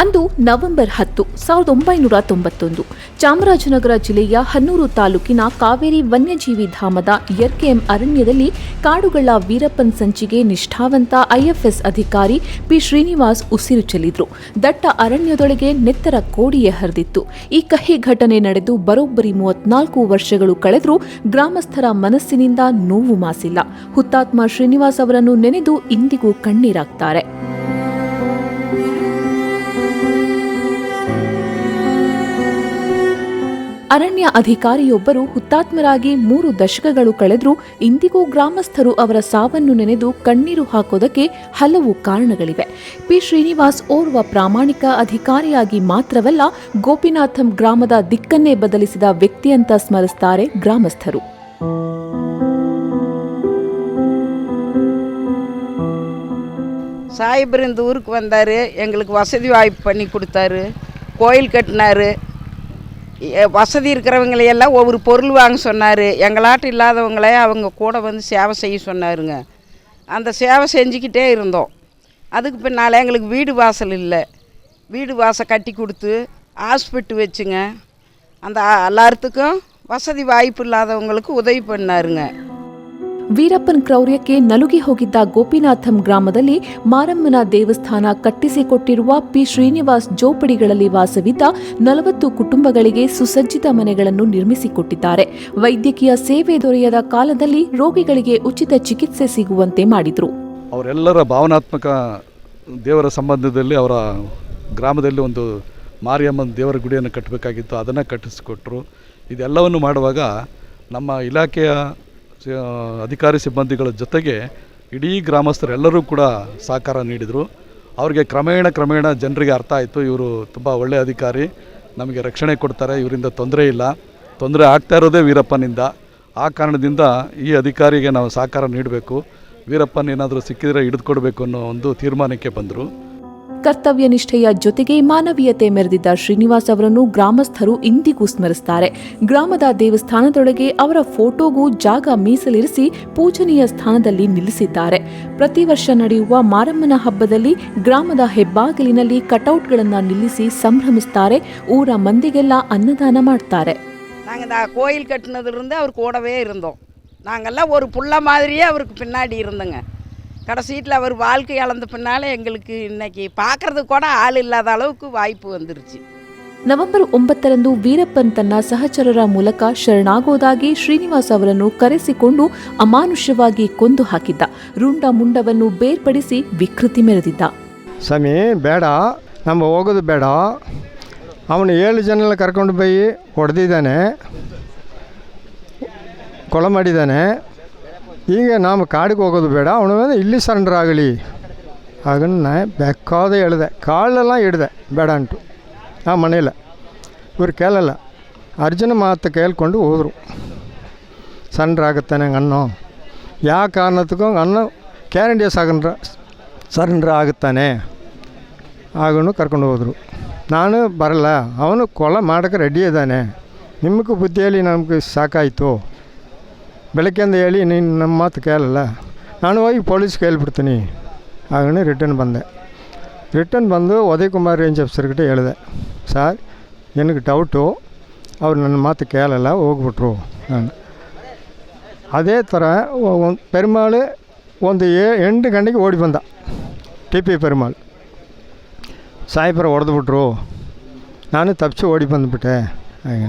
ಅಂದು ನವೆಂಬರ್ ಹತ್ತು, ಸಾವಿರದ ಒಂಬೈನೂರ ತೊಂಬತ್ತೊಂದು, ಚಾಮರಾಜನಗರ ಜಿಲ್ಲೆಯ ಹನ್ನೂರು ತಾಲೂಕಿನ ಕಾವೇರಿ ವನ್ಯಜೀವಿ ಧಾಮದ ಎರ್ಕೆಎಂ ಅರಣ್ಯದಲ್ಲಿ ಕಾಡುಗಳ ವೀರಪ್ಪನ್ ಸಂಚಿಗೆ ನಿಷ್ಠಾವಂತ ಐಎಫ್ಎಸ್ ಅಧಿಕಾರಿ ಪಿ ಶ್ರೀನಿವಾಸ್ ಉಸಿರು ಚೆಲ್ಲಿದ್ರು. ದಟ್ಟ ಅರಣ್ಯದೊಳಗೆ ನೆತ್ತರ ಕೋಡಿಯೇ ಹರಿದಿತ್ತು. ಈ ಕಹಿ ಘಟನೆ ನಡೆದು ಬರೋಬ್ಬರಿ ಮೂವತ್ನಾಲ್ಕು ವರ್ಷಗಳು ಕಳೆದರೂ ಗ್ರಾಮಸ್ಥರ ಮನಸ್ಸಿನಿಂದ ನೋವು ಮಾಸಿಲ್ಲ. ಹುತಾತ್ಮ ಶ್ರೀನಿವಾಸ್ ಅವರನ್ನು ನೆನೆದು ಇಂದಿಗೂ ಕಣ್ಣೀರಾಗ್ತಾರೆ. ಅರಣ್ಯ ಅಧಿಕಾರಿಯೊಬ್ಬರು ಹುತಾತ್ಮರಾಗಿ ಮೂರು ದಶಕಗಳು ಕಳೆದರೂ ಇಂದಿಗೂ ಗ್ರಾಮಸ್ಥರು ಅವರ ಸಾವನ್ನು ನೆನೆದು ಕಣ್ಣೀರು ಹಾಕೋದಕ್ಕೆ ಹಲವು ಕಾರಣಗಳಿವೆ ಪಿ ಶ್ರೀನಿವಾಸ್ ಓರ್ವ ಪ್ರಾಮಾಣಿಕ ಅಧಿಕಾರಿಯಾಗಿ ಮಾತ್ರವಲ್ಲ ಗೋಪಿನಾಥಂ ಗ್ರಾಮದ ದಿಕ್ಕನ್ನೇ ಬದಲಿಸಿದ ವ್ಯಕ್ತಿಯಂತ ಸ್ಮರಿಸ್ತಾರೆ ಗ್ರಾಮಸ್ಥರು சாஹிபர் இந்த ஊருக்கு வந்தார் எங்களுக்கு வசதி வாய்ப்பு பண்ணி கொடுத்தாரு கோயில் கட்டினாரு எ- வசதி இருக்கிறவங்களையெல்லாம் ஒவ்வொரு பொருள் வாங்க சொன்னார். எங்களாட்டு இல்லாதவங்களே அவங்க கூட வந்து சேவை செய்ய சொன்னாருங்க. அந்த சேவை செஞ்சுக்கிட்டே இருந்தோம். அதுக்கு பின்னால் எங்களுக்கு வீடு வாசல் இல்லை. வீடு வாசல் கட்டி கொடுத்து ஹாஸ்பிட்டல் வச்சுங்க. அந்த எல்லாத்துக்கும் வசதி வாய்ப்பு இல்லாதவங்களுக்கு உதவி பண்ணாருங்க. ವೀರಪ್ಪನ್ ಕ್ರೌರ್ಯಕ್ಕೆ ನಲುಗಿ ಹೋಗಿದ್ದ ಗೋಪಿನಾಥಂ ಗ್ರಾಮದಲ್ಲಿ ಮಾರಮ್ಮನ ದೇವಸ್ಥಾನ ಕಟ್ಟಿಸಿಕೊಟ್ಟಿರುವ ಪಿ ಶ್ರೀನಿವಾಸ್ ಜೋಪಡಿಗಳಲ್ಲಿ ವಾಸವಿದ್ದ ನಲವತ್ತು ಕುಟುಂಬಗಳಿಗೆ ಸುಸಜ್ಜಿತ ಮನೆಗಳನ್ನು ನಿರ್ಮಿಸಿಕೊಟ್ಟಿದ್ದಾರೆ. ವೈದ್ಯಕೀಯ ಸೇವೆ ದೊರೆಯದ ಕಾಲದಲ್ಲಿ ರೋಗಿಗಳಿಗೆ ಉಚಿತ ಚಿಕಿತ್ಸೆ ಸಿಗುವಂತೆ ಮಾಡಿದ್ರು. ಅವರೆಲ್ಲರ ಭಾವನಾತ್ಮಕ ದೇವರ ಸಂಬಂಧದಲ್ಲಿ ಅವರ ಗ್ರಾಮದಲ್ಲಿ ಒಂದು ಮಾರಿಯಮ್ಮನ ದೇವರ ಗುಡಿಯನ್ನು ಕಟ್ಟಬೇಕಾಗಿತ್ತು. ಅದನ್ನು ಕಟ್ಟಿಸಿಕೊಟ್ರು. ಇದೆಲ್ಲವನ್ನು ಮಾಡುವಾಗ ನಮ್ಮ ಇಲಾಖೆಯ ಅಧಿಕಾರಿ ಸಿಬ್ಬಂದಿಗಳ ಜೊತೆಗೆ ಇಡೀ ಗ್ರಾಮಸ್ಥರೆಲ್ಲರೂ ಕೂಡ ಸಹಕಾರ ನೀಡಿದರು. ಅವರಿಗೆ ಕ್ರಮೇಣ ಕ್ರಮೇಣ ಜನರಿಗೆ ಅರ್ಥ ಆಯಿತು, ಇವರು ತುಂಬ ಒಳ್ಳೆಯ ಅಧಿಕಾರಿ, ನಮಗೆ ರಕ್ಷಣೆ ಕೊಡ್ತಾರೆ, ಇವರಿಂದ ತೊಂದರೆ ಇಲ್ಲ. ತೊಂದರೆ ಆಗ್ತಾ ಇರೋದೇ ವೀರಪ್ಪನಿಂದ. ಆ ಕಾರಣದಿಂದ ಈ ಅಧಿಕಾರಿಗೆ ನಾವು ಸಹಕಾರ ನೀಡಬೇಕು. ವೀರಪ್ಪನ ಏನಾದರೂ ಸಿಕ್ಕಿದರೆ ಹಿಡಿದುಕೊಡ್ಬೇಕು ಅನ್ನೋ ಒಂದು ತೀರ್ಮಾನಕ್ಕೆ ಬಂದರು. ಕರ್ತವ್ಯ ನಿಷ್ಠೆಯ ಜೊತೆಗೆ ಮಾನವೀಯತೆ ಮೆರೆದಿದ್ದ ಶ್ರೀನಿವಾಸ್ ಅವರನ್ನು ಗ್ರಾಮಸ್ಥರು ಇಂದಿಗೂ ಸ್ಮರಿಸ್ತಾರೆ ಗ್ರಾಮದ ದೇವಸ್ಥಾನದೊಳಗೆ ಅವರ ಫೋಟೋಗೂ ಜಾಗ ಮೀಸಲಿರಿಸಿ ಪೂಜನೀಯ ಸ್ಥಾನದಲ್ಲಿ ನಿಲ್ಲಿಸಿದ್ದಾರೆ ಪ್ರತಿ ವರ್ಷ ನಡೆಯುವ ಮಾರಮ್ಮನ ಹಬ್ಬದಲ್ಲಿ ಗ್ರಾಮದ ಹೆಬ್ಬಾಗಿಲಿನಲ್ಲಿ ಕಟೌಟ್ಗಳನ್ನು ನಿಲ್ಲಿಸಿ ಸಂಭ್ರಮಿಸ್ತಾರೆ ಊರ ಮಂದಿಗೆಲ್ಲ ಅನ್ನದಾನ ಮಾಡ್ತಾರೆ நாங்கள் இந்த கோயில் கட்டினதுலேருந்து அவர் கூடவே இருந்தோம் நாங்கள்லாம் ஒரு புள்ள மாதிரியே அவருக்கு பின்னாடி இருந்தோங்க கடைசீட்டில் அவர் வாழ்க்கை இழந்த பின்னால் எங்களுக்கு இன்னைக்கு பார்க்கறதுக்கு கூட ஆள் இல்லாத அளவுக்கு வாய்ப்பு வந்துருச்சு ನವೆಂಬರ್ ಒಂಬತ್ತರಂದು ವೀರಪ್ಪನ್ ತನ್ನ ಸಹಚರರ ಮೂಲಕ ಶರಣಾಗೋದಾಗಿ ಶ್ರೀನಿವಾಸ್ ಅವರನ್ನು ಕರೆಸಿಕೊಂಡು ಅಮಾನುಷ್ಯವಾಗಿ ಕೊಂದು ಹಾಕಿದ್ದ ರುಂಡ ಮುಂಡವನ್ನು ಬೇರ್ಪಡಿಸಿ ವಿಕೃತಿ ಮೆರೆದಿದ್ದ ಸ್ವಾಮಿ ಬೇಡ ನಮ್ಮ ಹೋಗೋದು ಬೇಡ ಅವನು ಏಳು ಜನ ಕರ್ಕೊಂಡು ಹೋಗಿ ಹೊಡೆದಿದ್ದಾನೆ ಕೊಲೆ ಮಾಡಿದ್ದಾನೆ ಈಗ ನಾವು ಕಾಡಿಗೆ ಹೋಗೋದು ಬೇಡ, ಅವನು ಇಲ್ಲಿ ಸರೆಂಡರ್ ಆಗಲಿ. ಹಾಗನ್ನ ಬೇಕಾದ ಎಳೆದೆ ಕಾಳೆಲ್ಲ ಹಿಡ್ದೆ, ಬೇಡ ಅಂಟು. ಆ ಮನೇಲೆ ಇವ್ರು ಕೇಳಲ್ಲ. ಅರ್ಜುನ ಮಾತು ಕೇಳ್ಕೊಂಡು ಹೋದರು. ಸರೆಂಡರ್ ಆಗುತ್ತೆ ನಂಗೆ ಅನ್ನೋ. ಯಾವ ಕಾರಣಕ್ಕೂ ಅನ್ನೋ ಕ್ಯಾರಂಡಿಯ ಸಾಗಂಡ್ರ ಸರೆಂಡ್ರ್ ಆಗುತ್ತಾನೆ. ಆಗನು ಕರ್ಕೊಂಡು ಹೋದರು. ನಾನು ಬರಲ್ಲ, ಅವನು ಕೊಲೆ ಮಾಡೋಕ್ಕೆ ರೆಡಿ ಇದ್ದಾನೆ. ನಿಮಗೂ ಬುದ್ಧಿಯಲ್ಲಿ ನಮಗೆ ಸಾಕಾಯಿತು. ಬೆಳಗ್ಗೆಂದ ಹೇಳಿ ನೀನು ನಮ್ಮ ಮಾತು ಕೇಳಲ್ಲ. ನಾನು ಹೋಗಿ ಪೊಲೀಸ್ಗೆ ಹೇಳ್ಬಿಡ್ತೀನಿ ಆಗನೇ ರಿಟರ್ನ್ ಬಂದೆ. ರಿಟರ್ನ್ ಬಂದು ಉದಯ್ ಕುಮಾರ್ ರೇಂಜ್ ಆಫೀಸರ್ಗಿட்ட ಹೇಳಿದೆ, ಸರ್, ನನಗೆ ಡೌಟು, ಅವ್ರು ನನ್ನ ಮಾತು ಕೇಳಲ್ಲ, ಹೋಗ್ಬಿಟ್ರು. ನಾನು ಅದೇ ಥರ ಒಂದು ಪೆರುಮಾಳು ಒಂದು ಏ ಎಂಟು ಗಂಟೆಗೆ ಓಡಿ ಬಂದ, ಟಿ ಪಿ ಪೆರುಮಾಳು. ಸಾಯಿಬರ ಹೊಡೆದ್ಬಿಟ್ರು. ನಾನು ತಪ್ಪಿಸಿ ಓಡಿ ಬಂದುಬಿಟ್ಟೆ. ಹಾಗೆ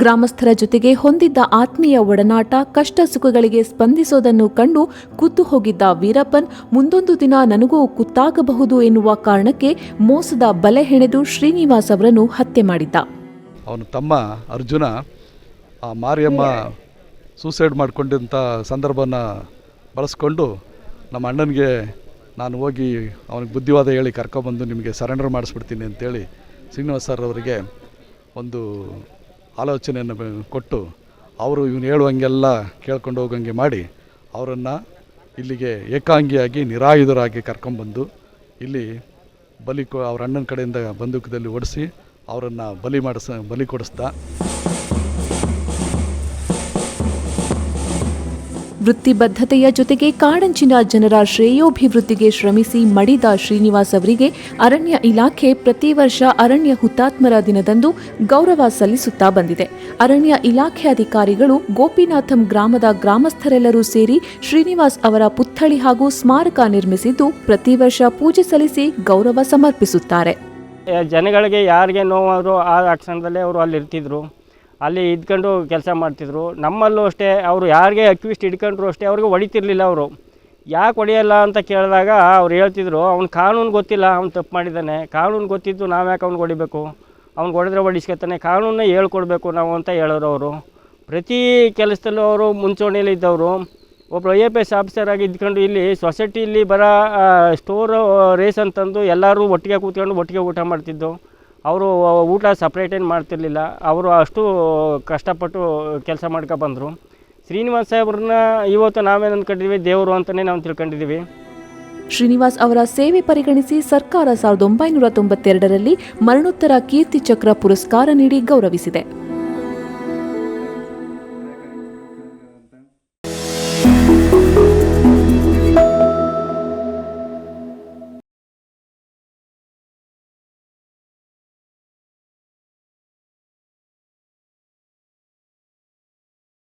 ಗ್ರಾಮಸ್ಥರ ಜೊತೆಗೆ ಹೊಂದಿದ್ದ ಆತ್ಮೀಯ ಒಡನಾಟ, ಕಷ್ಟ ಸುಖಗಳಿಗೆ ಸ್ಪಂದಿಸೋದನ್ನು ಕಂಡು ಕುತ್ತು ಹೋಗಿದ್ದ ವೀರಪ್ಪನ್, ಮುಂದೊಂದು ದಿನ ನನಗೂ ಕುತ್ತಾಗಬಹುದು ಎನ್ನುವ ಕಾರಣಕ್ಕೆ ಮೋಸದ ಬಲೆ ಹೆಣೆದು ಶ್ರೀನಿವಾಸ್ ಅವರನ್ನು ಹತ್ಯೆ ಮಾಡಿದ್ದ. ಅವನು ತಮ್ಮ ಅರ್ಜುನ ಆ ಮಾರಿಯಮ್ಮ ಸೂಸೈಡ್ ಮಾಡಿಕೊಂಡಂಥ ಸಂದರ್ಭನ ಬಳಸ್ಕೊಂಡು ನಮ್ಮ ಅಣ್ಣನಿಗೆ ನಾನು ಹೋಗಿ ಅವನಿಗೆ ಬುದ್ಧಿವಾದ ಹೇಳಿ ಕರ್ಕೊಬಂದು ನಿಮಗೆ ಸರೆಂಡರ್ ಮಾಡಿಸ್ಬಿಡ್ತೀನಿ ಅಂತೇಳಿ ಶ್ರೀನಿವಾಸ್ ಸರ್ ಅವರಿಗೆ ಒಂದು ಆಲೋಚನೆಯನ್ನು ಕೊಟ್ಟು ಅವರು ಇವನು ಹೇಳುವಂಗೆಲ್ಲ ಕೇಳ್ಕೊಂಡು ಹೋಗಂಗೆ ಮಾಡಿ ಅವರನ್ನು ಇಲ್ಲಿಗೆ ಏಕಾಂಗಿಯಾಗಿ ನಿರಾಯುಧರಾಗಿ ಕರ್ಕೊಂಬಂದು ಇಲ್ಲಿ ಬಲಿ ಕೊ ಅವ್ರ ಅಣ್ಣನ ಕಡೆಯಿಂದ ಬಂದೂಕದಲ್ಲಿ ಓಡಿಸಿ ಅವರನ್ನು ಬಲಿ ಮಾಡಿಸ ಬಲಿ ಕೊಡಿಸ್ದ ವೃತ್ತಿಬದ್ಧತೆಯ ಜೊತೆಗೆ ಕಾಡಂಚಿನ ಜನರ ಶ್ರೇಯೋಭಿವೃದ್ಧಿಗೆ ಶ್ರಮಿಸಿ ಮಡಿದ ಶ್ರೀನಿವಾಸ್ ಅವರಿಗೆ ಅರಣ್ಯ ಇಲಾಖೆ ಪ್ರತಿ ವರ್ಷ ಅರಣ್ಯ ಹುತಾತ್ಮರ ದಿನದಂದು ಗೌರವ ಸಲ್ಲಿಸುತ್ತಾ ಬಂದಿದೆ. ಅರಣ್ಯ ಇಲಾಖೆ ಅಧಿಕಾರಿಗಳು ಗೋಪಿನಾಥಂ ಗ್ರಾಮದ ಗ್ರಾಮಸ್ಥರೆಲ್ಲರೂ ಸೇರಿ ಶ್ರೀನಿವಾಸ್ ಅವರ ಪುತ್ಥಳಿ ಹಾಗೂ ಸ್ಮಾರಕ ನಿರ್ಮಿಸಿದ್ದು ಪ್ರತಿ ವರ್ಷ ಪೂಜೆ ಸಲ್ಲಿಸಿ ಗೌರವ ಸಮರ್ಪಿಸುತ್ತಾರೆ. ಜನಗಳಿಗೆ ಯಾರಿಗೆ ನೋವಾದರೂ ಆ ಕ್ಷಣದಲ್ಲೇ ಅವರು ಅಲ್ಲಿ ಇರ್ತಿದ್ರು ಅಲ್ಲಿ ಇದ್ಕೊಂಡು ಕೆಲಸ ಮಾಡ್ತಿದ್ರು. ನಮ್ಮಲ್ಲೂ ಅಷ್ಟೇ, ಅವರು ಯಾರಿಗೆ ಅಕ್ವಿಸ್ಟ್ ಹಿಡ್ಕೊಂಡ್ರು ಅಷ್ಟೇ, ಅವ್ರಿಗೆ ಹೊಡಿತಿರ್ಲಿಲ್ಲ ಅವರು. ಯಾಕೆ ಹೊಡೆಯಲ್ಲ ಅಂತ ಕೇಳಿದಾಗ ಅವ್ರು ಹೇಳ್ತಿದ್ರು, ಅವ್ನು ಕಾನೂನು ಗೊತ್ತಿಲ್ಲ, ಅವ್ನು ತಪ್ಪು ಮಾಡಿದ್ದಾನೆ. ಕಾನೂನು ಗೊತ್ತಿದ್ದು ನಾವು ಯಾಕೆ ಅವ್ನಿಗೆ ಹೊಡಿಬೇಕು? ಅವ್ನಿಗೆ ಹೊಡೆದ್ರೆ ಹೊಡಿಸ್ಕೊತಾನೆ. ಕಾನೂನೇ ಹೇಳ್ಕೊಡ್ಬೇಕು ನಾವು ಅಂತ ಹೇಳೋರು ಅವರು. ಪ್ರತಿ ಕೆಲಸದಲ್ಲೂ ಅವರು ಮುಂಚೂಣಿಯಲ್ಲಿ ಇದ್ದವರು. ಒಬ್ಬರು ಐ ಪಿ ಎಸ್ ಆಫೀಸರ್ ಆಗಿ ಇದ್ಕೊಂಡು ಇಲ್ಲಿ ಸೊಸೈಟಿಲಿ ಬರೋ ಸ್ಟೋರ್ ರೇಸ್ ಅಂತಂದು ಎಲ್ಲರೂ ಒಟ್ಟಿಗೆ ಕೂತ್ಕೊಂಡು ಒಟ್ಟಿಗೆ ಊಟ ಮಾಡ್ತಿದ್ದು. ಅವರು ಊಟ ಸಪ್ರೇಟ್ ಏನು ಮಾಡ್ತಿರ್ಲಿಲ್ಲ. ಅವರು ಅಷ್ಟು ಕಷ್ಟಪಟ್ಟು ಕೆಲಸ ಮಾಡ್ಕೊ ಬಂದರು. ಶ್ರೀನಿವಾಸ್ ಸಾಹೇಬ್ರನ್ನ ಇವತ್ತು ನಾವೇನು ಅಂದ್ಕೊಂಡಿದ್ವಿ ದೇವರು ಅಂತಲೇ ನಾವು ತಿಳ್ಕೊಂಡಿದ್ದೀವಿ. ಶ್ರೀನಿವಾಸ್ ಅವರ ಸೇವೆ ಪರಿಗಣಿಸಿ ಸರ್ಕಾರ ಸಾವಿರದ ಒಂಬೈನೂರ ತೊಂಬತ್ತೆರಡರಲ್ಲಿ ಮರಣೋತ್ತರ ಕೀರ್ತಿ ಚಕ್ರ ಪುರಸ್ಕಾರ ನೀಡಿ ಗೌರವಿಸಿದೆ.